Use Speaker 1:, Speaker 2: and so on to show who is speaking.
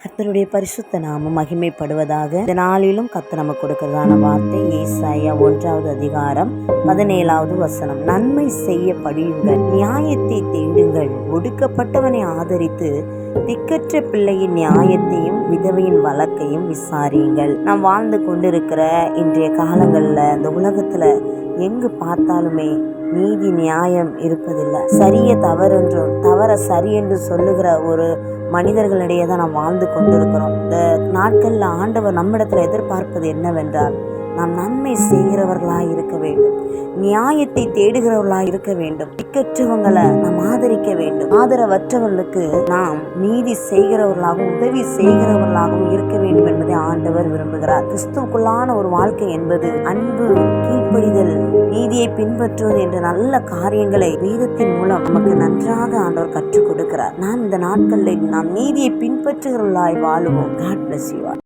Speaker 1: கத்தருடைய பரிசுத்த நாமம் மகிமைப்படுவதாக இந்த நாளிலும் கத்த நமக்கு கொடுக்கிறதான வார்த்தை ஏசாயா ஒன்றாவது அதிகாரம் பதினேழாவது வசனம். நன்மை செய்ய படியுங்கள் நியாயத்தை தேடுங்கள். ஒடுக்கப்பட்டவனை ஆதரித்து திக்கற்ற பிள்ளையின் நியாயத்தையும் விதவையின் வழக்கையும் விசாரியுங்கள். நாம் வாழ்ந்து கொண்டிருக்கிற இன்றைய காலங்களில் இந்த உலகத்துல எங்கு பார்த்தாலுமே நீதி நியாயம் இருப்பதில்லை. சரிய தவறென்றும் தவற சரி என்று சொல்லுகிற ஒரு மனிதர்களிடையே தான் நாம் வாழ்ந்து கொண்டிருக்கிறோம். இந்த நாட்களில் ஆண்டவர் நம்மிடத்தில் எதிர்பார்ப்பது என்னவென்றால் நாம் நன்மை செய்கிறவர்களாக இருக்க வேண்டும். நியாயத்தை தேடுகிறவர்களாக இருக்க வேண்டும். திக்கற்றவங்களை நாம் ஆதரிக்க வேண்டும். ஆதரவற்றவர்களுக்கு நாம் நீதி செய்கிறவர்களாகவும் உதவி செய்கிறவர்களாகவும் இருக்க வேண்டும் என்பதை ஆண்டவர் விரும்புகிறார். கிறிஸ்துவுக்குள்ளான ஒரு வாழ்க்கை என்பது அன்பு கீழ்ப்படிதல் நீதியை பின்பற்றுவது என்ற நல்ல காரியங்களை வேதத்தின் மூலம் நமக்கு நன்றாக ஆண்டவர் கற்றுக் கொடுக்கிறார். நான் இந்த நாட்களில் நாம் நீதியை பின்பற்றுகிறவர்களாய் வாழுவோம். God bless you